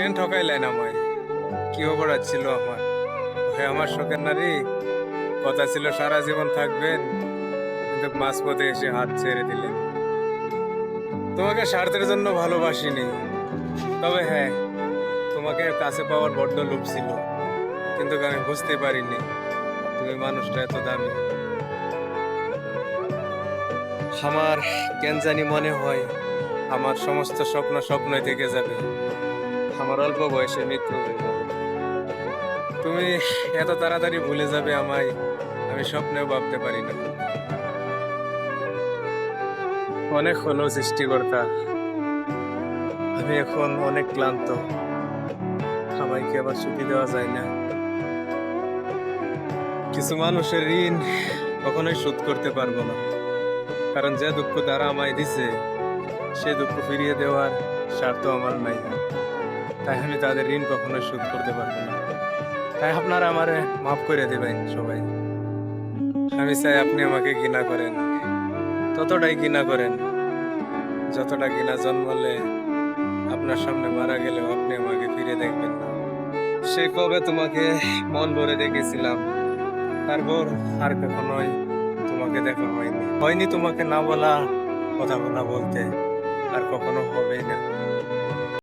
কেন ঠকাইলেন আমায় কি অপরাধ ছিল আমার? ভাই আমার শখের নারী, কথা ছিল সারা জীবন থাকবেন, কিন্তু মাঝপথে এসে হাত ছেড়ে দিলেন। তোমাকে স্বার্থের জন্য ভালোবাসিনি। তবে হ্যাঁ তোমাকে কাছে পাওয়ার বড্ড লোভ ছিল, কিন্তু আমি বুঝতে পারিনি তুমি মানুষটা এত দামি। আমার কেন জানি মনে হয়, আমার সমস্ত স্বপ্ন স্বপ্নই থেকে যাবে। আমার অল্প বয়সে মৃত্যু হয়ে যাবে। তুমি এত তাড়াতাড়ি ভুলে যাবে আমায়, আমি স্বপ্নেও ভাবতে পারি না অনেক হলো সৃষ্টিকর্তা। আমি এখন অনেক ক্লান্ত। আমাকে আবার সুখী দেওয়া যায় না? কিছু মানুষের ঋণ কখনোই শোধ করতে পারব না। কারণ যে দুঃখ তারা আমায় দিছে, সে দুঃখ ফিরিয়ে দেওয়ার স্বার্থ আমার নাই। তাই আমি তাদের ঋণ কখনোই শোধ করতে পারব না। তাই আপনারা আমারে মাফ করে দেবেন সবাই। আমি চাই আপনি আমাকে ঘৃণা করেন। ততটাই ঘৃণা করেন, যতটা ঘৃণা জন্মলে আপনার সামনে মারা গেলেও আপনি আমাকে ফিরে দেখবেন না। সেই কবে তোমাকে মন ভরে দেখেছিলাম তারপর আর কখনোই তোমাকে দেখা হয়নি। হয়নি তোমাকে না বলা, কথা বলা বলতে আর কখনো হবে না।